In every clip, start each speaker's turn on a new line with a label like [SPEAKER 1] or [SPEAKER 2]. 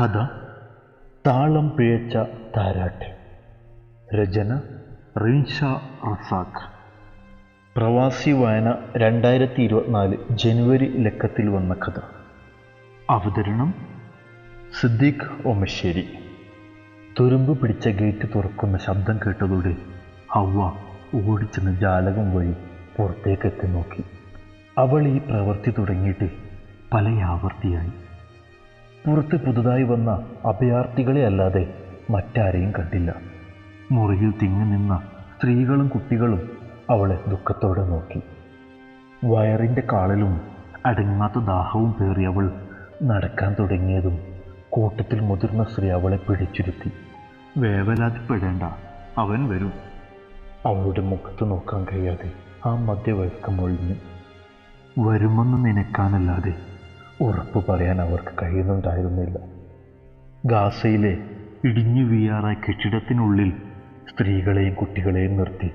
[SPEAKER 1] കഥ താളം പിഴച്ച താരാട്ട്. രചന റിൻഷ റസാഖ് പ്രവാസി വായന രണ്ടായിരത്തി ഇരുപത്തിനാല് ജനുവരി ലക്കത്തിൽ വന്ന കഥ. അവതരണം സിദ്ദീഖ് ഓമശ്ശേരി. തുരുമ്പ് പിടിച്ച ഗേറ്റ് തുറക്കുന്ന ശബ്ദം കേട്ടതോടെ ഹവ്വ ഓടിച്ചെന്ന് ജാലകം വഴി പുറത്തേക്കെത്തി നോക്കി. അവൾ ഈ പ്രവൃത്തി തുടങ്ങിയിട്ട് പല ആവർത്തിയായി പുറത്ത് പുതുതായി വന്ന അഭയാർത്ഥികളെ അല്ലാതെ മറ്റാരെയും കണ്ടില്ല. മുറിയിൽ തിങ്ങി നിന്ന സ്ത്രീകളും കുട്ടികളും അവളെ ദുഃഖത്തോടെ നോക്കി. വയറിന്റെ കാളിലും അടങ്ങാത്ത ദാഹവും പേറി അവൾ നടക്കാൻ തുടങ്ങിയതും കൂട്ടത്തിൽ മുതിർന്ന സ്ത്രീ അവളെ പിടിച്ചിരുത്തി. വേവലാതിപ്പെടേണ്ട അവൻ വരും. അവളുടെ മുഖത്ത് നോക്കാൻ കഴിയാതെ ആ മധ്യവയസ്കം ഒഴിഞ്ഞു. വരുമെന്ന് നനയ്ക്കാനല്ലാതെ ഉറപ്പ് പറയാൻ അവർക്ക് കഴിയുന്നുണ്ടായിരുന്നില്ല. ഗാസയിലെ ഇടിഞ്ഞു വീയാറായ കെട്ടിടത്തിനുള്ളിൽ സ്ത്രീകളെയും കുട്ടികളെയും നിർത്തി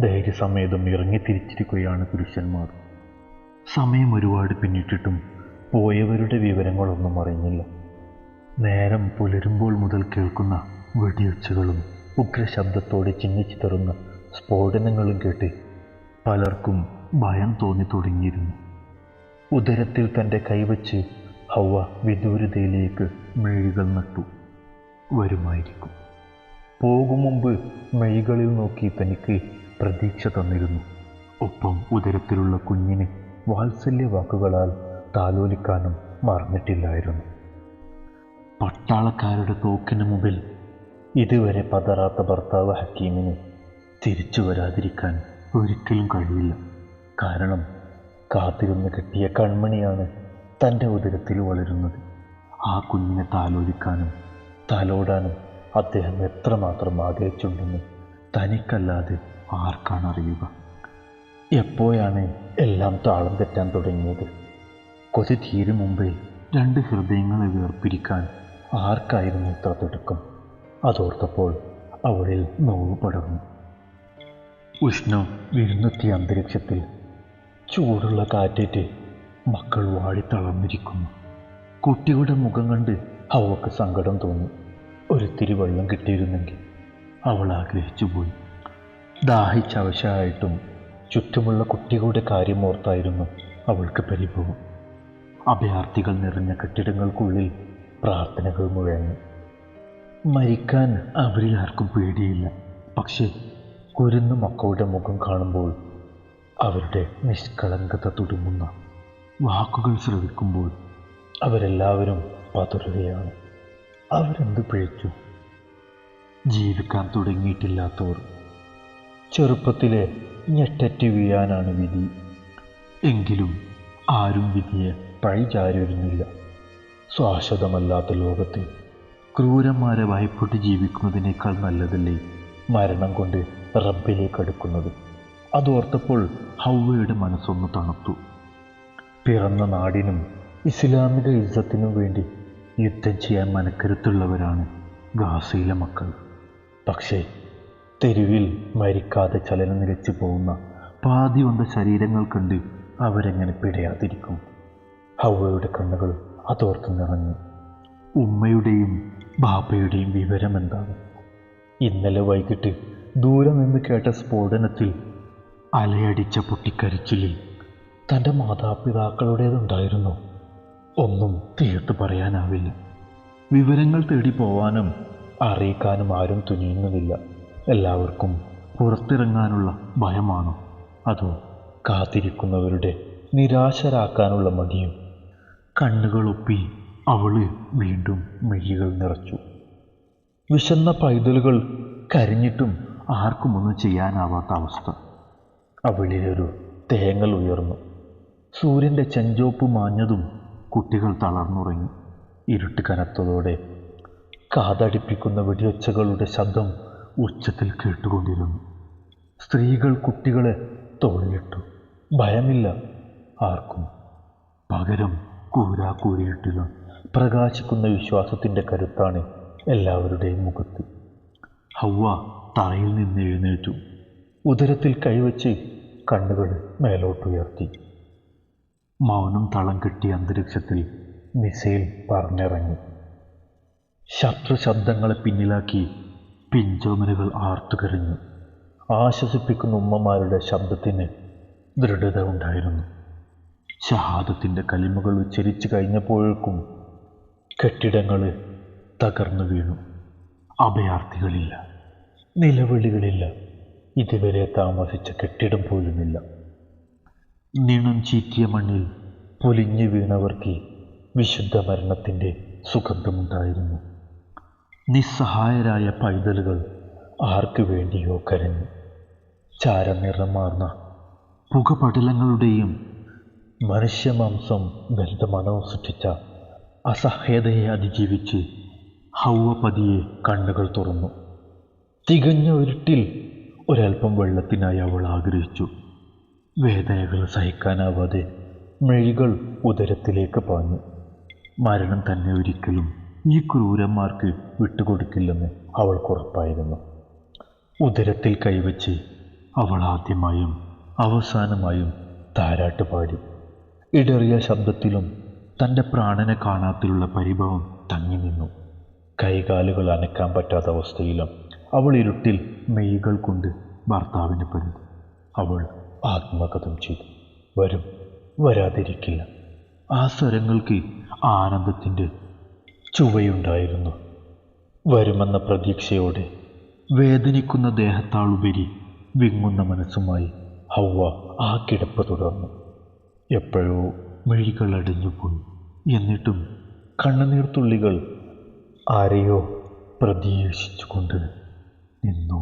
[SPEAKER 1] ധൈര്യസമേതം ഇറങ്ങി തിരിച്ചിരിക്കുകയാണ് പുരുഷന്മാർ. സമയം ഒരുപാട് പിന്നിട്ടിട്ടും പോയവരുടെ വിവരങ്ങളൊന്നും അറിഞ്ഞില്ല. നേരം പുലരുമ്പോൾ മുതൽ കേൾക്കുന്ന വെടിയൊച്ചകളും ഉഗ്രശബ്ദത്തോടെ ചിന്നിച്ചിതറുന്ന സ്ഫോടനങ്ങളും കേട്ട് പലർക്കും ഭയം തോന്നി തുടങ്ങിയിരുന്നു. ഉദരത്തിൽ തന്റെ കൈവച്ച് ഹവ വിദൂരതയിലേക്ക് മെഴികൾ നട്ടു. വരുമായിരിക്കും. പോകും മുമ്പ് മെഴികളിൽ നോക്കി തനിക്ക് പ്രതീക്ഷ തന്നിരുന്നു. ഒപ്പം ഉദരത്തിലുള്ള കുഞ്ഞിന് വാത്സല്യ വാക്കുകളാൽ താലോലിക്കാനും മറന്നിട്ടില്ലായിരുന്നു. പട്ടാളക്കാരുടെ തോക്കിന് മുമ്പിൽ ഇതുവരെ പതറാത്ത ഭർത്താവ് ഹക്കീമിന് തിരിച്ചു വരാതിരിക്കാൻ ഒരിക്കലും കഴിയില്ല. കാരണം കാത്തിരുന്ന് കിട്ടിയ കൺമണിയാണ് തന്റെ ഉദരത്തിൽ വളരുന്നത്. ആ കുഞ്ഞിനെ താലോലിക്കാനും താലോടാനും അദ്ദേഹം എത്രമാത്രം ആഗ്രഹിച്ചുണ്ടെന്ന് തനിക്കല്ലാതെ ആർക്കാണ് അറിയുക? എപ്പോഴാണ് എല്ലാം താളം തെറ്റാൻ തുടങ്ങിയത്? കൊതി തീരും മുമ്പേ രണ്ട് ഹൃദയങ്ങളെ വേർപിരിക്കാൻ ആർക്കായിരുന്നു ഇത്ര തിടുക്കം? അതോർത്തപ്പോൾ അവളിൽ നോവ് പടർന്നു ഉഷ്ണം വിരുന്നെത്തിയ അന്തരീക്ഷത്തിൽ ചൂടുള്ള കാറ്റേറ്റ് മക്കൾ വാടിത്തളർന്നിരിക്കുന്നു കുട്ടിയുടെ മുഖം കണ്ട് അവൾക്ക് സങ്കടം തോന്നി. ഒരിത്തിരി വെള്ളം കിട്ടിയിരുന്നെങ്കിൽ അവൾ ആഗ്രഹിച്ചു പോയി. ദാഹിച്ചവശായിട്ടും ചുറ്റുമുള്ള കുട്ടികളുടെ കാര്യം ഓർത്തായിരുന്നു അവൾക്ക് പരിഭവം. അഭയാർത്ഥികൾ നിറഞ്ഞ കെട്ടിടങ്ങൾക്കുള്ളിൽ പ്രാർത്ഥനകൾ മുഴങ്ങി. മരിക്കാൻ അവരിൽ ആർക്കും പേടിയില്ല. പക്ഷേ കുരുന്ന് മക്കളുടെ മുഖം കാണുമ്പോൾ അവരുടെ നിഷ്കളങ്കത തുടങ്ങുന്ന വാക്കുകൾ ശ്രവിക്കുമ്പോൾ അവരെല്ലാവരും പതറുകയാണ് അവരെന്ത് പിഴച്ചു ജീവിക്കാൻ തുടങ്ങിയിട്ടില്ലാത്തവർ. ചെറുപ്പത്തിലെ ഞെട്ടറ്റ് വീഴാനാണ് വിധി. എങ്കിലും ആരും വിധിയെ പഴിചാരുന്നില്ല ശാശ്വതമല്ലാത്ത ലോകത്തിൽ ക്രൂരന്മാരെ ഭയപ്പെട്ട് ജീവിക്കുന്നതിനേക്കാൾ നല്ലതല്ലേ മരണം കൊണ്ട് റബ്ബിലേക്ക് അടുക്കുന്നത് അതോർത്തപ്പോൾ ഹൗവയുടെ മനസ്സൊന്ന് തണുത്തു. പിറന്ന നാടിനും ഇസ്ലാമിക യുദ്ധത്തിനും വേണ്ടി യുദ്ധം ചെയ്യാൻ മനക്കരുത്തുള്ളവരാണ് ഗാസയിലെ മക്കൾ. പക്ഷേ തെരുവിൽ മരിക്കാതെ ചലനം നിലച്ചു പോകുന്ന പാതി വന്ന ശരീരങ്ങൾ കണ്ട് അവരെങ്ങനെ പിടയാതിരിക്കും? ഹൗവയുടെ കണ്ണുകൾ അതോർത്ത് നിറഞ്ഞു. ഉമ്മയുടെയും ബാപ്പയുടെയും വിവരം എന്താണ് ഇന്നലെ വൈകിട്ട് ദൂരം നിന്ന് കേട്ട സ്ഫോടനത്തിൽ അലയടിച്ച പൊട്ടിക്കരച്ചിലിൽ തന്റെ മാതാപിതാക്കളുടേതുണ്ടായിരുന്നു. ഒന്നും തീർത്തു പറയാനാവില്ല. വിവരങ്ങൾ തേടി പോവാനും അറിയിക്കാനും ആരും തുനിയുന്നുമില്ല എല്ലാവർക്കും പുറത്തിറങ്ങാനുള്ള ഭയമാണോ? അതോ കാത്തിരിക്കുന്നവരുടെ നിരാശരാക്കാനുള്ള മടിയും? കണ്ണുകളൊപ്പി അവൾ വീണ്ടും മെഴികൾ നിറച്ചു. വിശന്ന പൈതലുകൾ കരിഞ്ഞിട്ടും ആർക്കുമൊന്നും ചെയ്യാനാവാത്ത അവസ്ഥ. അവളിലൊരു തേങ്ങൽ ഉയർന്നു. സൂര്യന്റെ ചെഞ്ചോപ്പ് മാഞ്ഞതും കുട്ടികൾ തളർന്നുറങ്ങി. ഇരുട്ട് കനത്തതോടെ കാതടിപ്പിക്കുന്ന വെടിയൊച്ചകളുടെ ശബ്ദം ഉച്ചത്തിൽ കേട്ടുകൊണ്ടിരുന്നു. സ്ത്രീകൾ കുട്ടികളെ തോളിലിട്ടു. ഭയമില്ല ആർക്കും. പകരം കൂരാ കൂരിയിട്ടില്ല പ്രകാശിക്കുന്ന വിശ്വാസത്തിന്റെ കരുത്താണ് എല്ലാവരുടെയും മുഖത്ത്. ഹൗവ തറയിൽ നിന്ന് എഴുന്നേറ്റു. ഉദരത്തിൽ കൈവച്ച് കണ്ണുകൾ മേലോട്ടുയർത്തി. മൗനം തളം കെട്ടിയ അന്തരീക്ഷത്തിൽ മിസൈൽ പറന്നിറങ്ങി. ശത്രു ശബ്ദങ്ങളെ പിന്നിലാക്കി പിഞ്ചോമനുകൾ ആർത്തുകരഞ്ഞു ആശ്വസിപ്പിക്കുന്ന ഉമ്മമാരുടെ ശബ്ദത്തിന് ദൃഢത ഉണ്ടായിരുന്നു. ഷഹാദത്തിന്റെ കലിമകൾ ഉച്ചരിച്ചു കഴിഞ്ഞപ്പോഴേക്കും കെട്ടിടങ്ങൾ തകർന്നു വീണു. അഭയാർത്ഥികളില്ല നിലവിളികളില്ല. ഇതുവരെ താമസിച്ച കെട്ടിടം പോലുമില്ല. നിണം ചീറ്റിയ മണ്ണിൽ പൊലിഞ്ഞു വീണവർക്ക് വിശുദ്ധ മരണത്തിന്റെ സുഗന്ധമുണ്ടായിരുന്നു. നിസ്സഹായരായ പൈതലുകൾ ആർക്കു വേണ്ടിയോ കരഞ്ഞു. ചാരനിറമാർന്ന പുകപടലങ്ങളുടെയും മനുഷ്യമാംസം ബന്ധമണവും സൃഷ്ടിച്ച അസഹ്യതയെ അതിജീവിച്ച് ഹൗവ പതിയെ കണ്ണുകൾ തുറന്നു. തികഞ്ഞ ഇരുട്ടിൽ ഒരൽപ്പം വെള്ളത്തിനായി അവൾ ആഗ്രഹിച്ചു. വേദനകൾ സഹിക്കാനാവാതെ മെഴികൾ ഉദരത്തിലേക്ക് പാഞ്ഞു. മരണം തന്നെ ഒരിക്കലും ഈ ക്രൂരന്മാർക്ക് വിട്ടുകൊടുക്കില്ലെന്ന് അവൾക്കുറപ്പായിരുന്നു ഉദരത്തിൽ കൈവച്ച് അവൾ ആദ്യമായും അവസാനമായും താരാട്ട് പാടി. ഇടറിയ ശബ്ദത്തിലും തന്റെ പ്രാണനെ കാണാത്തിലുള്ള പരിഭവം തങ്ങി നിന്നു. കൈകാലുകൾ അനക്കാൻ പറ്റാത്ത അവസ്ഥയിലും അവൾ ഇരുട്ടിൽ മെയ്കൾ കൊണ്ട് ഭർത്താവിനെ പരുതി അവൾ ആത്മകഥം ചെയ്തു. വരും വരാതിരിക്കില്ല. ആ സ്വരങ്ങൾക്ക് ആനന്ദത്തിന്റെ ചുവയുണ്ടായിരുന്നു. വരുമെന്ന പ്രതീക്ഷയോടെ വേദനിക്കുന്ന ദേഹത്താളുപരി വിങ്ങുന്ന മനസ്സുമായി ഹൗവ ആ കിടപ്പ് തുടർന്നു. എപ്പോഴോ മിഴികൾ അടിഞ്ഞുപോയി എന്നിട്ടും കണ്ണുനീർത്തുള്ളികൾ ആരെയോ പ്രതീക്ഷിച്ചുകൊണ്ട് നിന്നു